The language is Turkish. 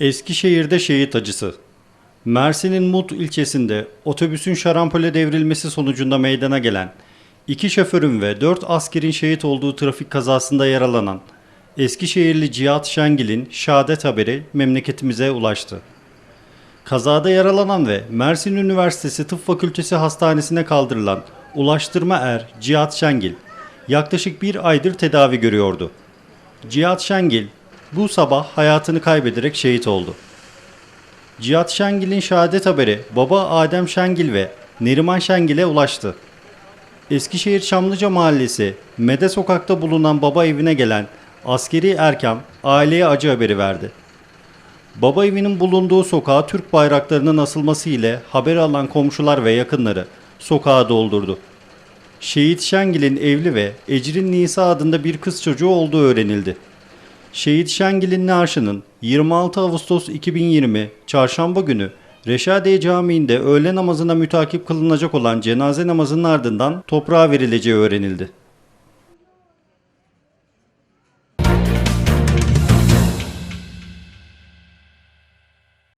Eskişehir'de şehit acısı. Mersin'in Mut ilçesinde otobüsün şarampole devrilmesi sonucunda meydana gelen iki şoförün ve dört askerin şehit olduğu trafik kazasında yaralanan Eskişehirli Cihat Şengil'in şehadet haberi memleketimize ulaştı. Kazada yaralanan ve Mersin Üniversitesi Tıp Fakültesi Hastanesi'ne kaldırılan Ulaştırma Er Cihat Şengil yaklaşık bir aydır tedavi görüyordu. Cihat Şengil bu sabah hayatını kaybederek şehit oldu. Cihat Şengil'in şehadet haberi baba Adem Şengil ve Neriman Şengil'e ulaştı. Eskişehir Çamlıca Mahallesi Mede Sokak'ta bulunan baba evine gelen askeri erkam aileye acı haberi verdi. Baba evinin bulunduğu sokağa Türk bayraklarının asılması ile haber alan komşular ve yakınları sokağa doldurdu. Şehit Şengil'in evli ve Ecrin Nisa adında bir kız çocuğu olduğu öğrenildi. Şehit Şengil'in naaşının 26 Ağustos 2020 Çarşamba günü Reşadiye Camii'nde öğle namazına mütakip kılınacak olan cenaze namazının ardından toprağa verileceği öğrenildi.